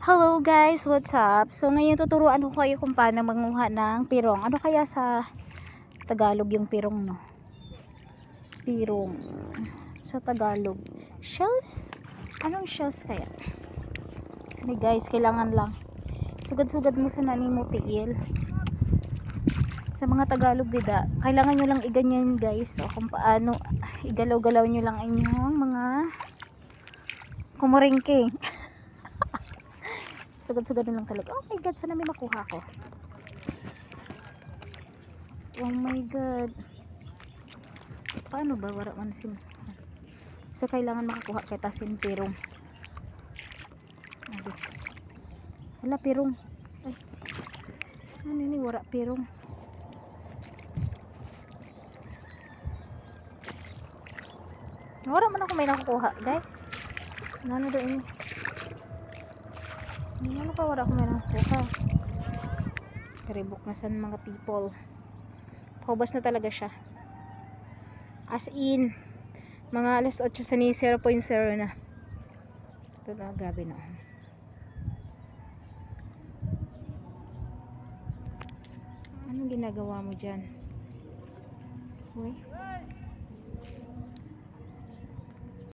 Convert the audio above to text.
Hello guys, what's up? So ngayon tuturuan ko kayo kung paano manguha ng pirong. Ano kaya sa Tagalog yung pirong no? Pirong. Sa Tagalog. Shells? Anong shells kaya? Sige guys, kailangan lang. Sugad-sugad mo sa nani mo tiil. Sa mga Tagalog dida, kailangan nyo lang iganyan guys. So kung paano, igalaw-galaw nyo lang inyong mga kumuringking. Sugad-sugad na lang talaga. Oh my god, sana may makuha ko. Oh my god. Paano ba? Wala man sim. So, kailangan makakuha kay tasin pirong. Adi. Hala, pirong. Ay. Ano ni? Wala pirong. Wala man ako may nakukuha, guys. Ano doon pa wala ko may nakukuha. Rebook na sa mga people. Paubas na talaga siya. As in, mga alas 8 sa ni 0.0 na. Ito na, grabe na. Anong ginagawa mo dyan? Uy.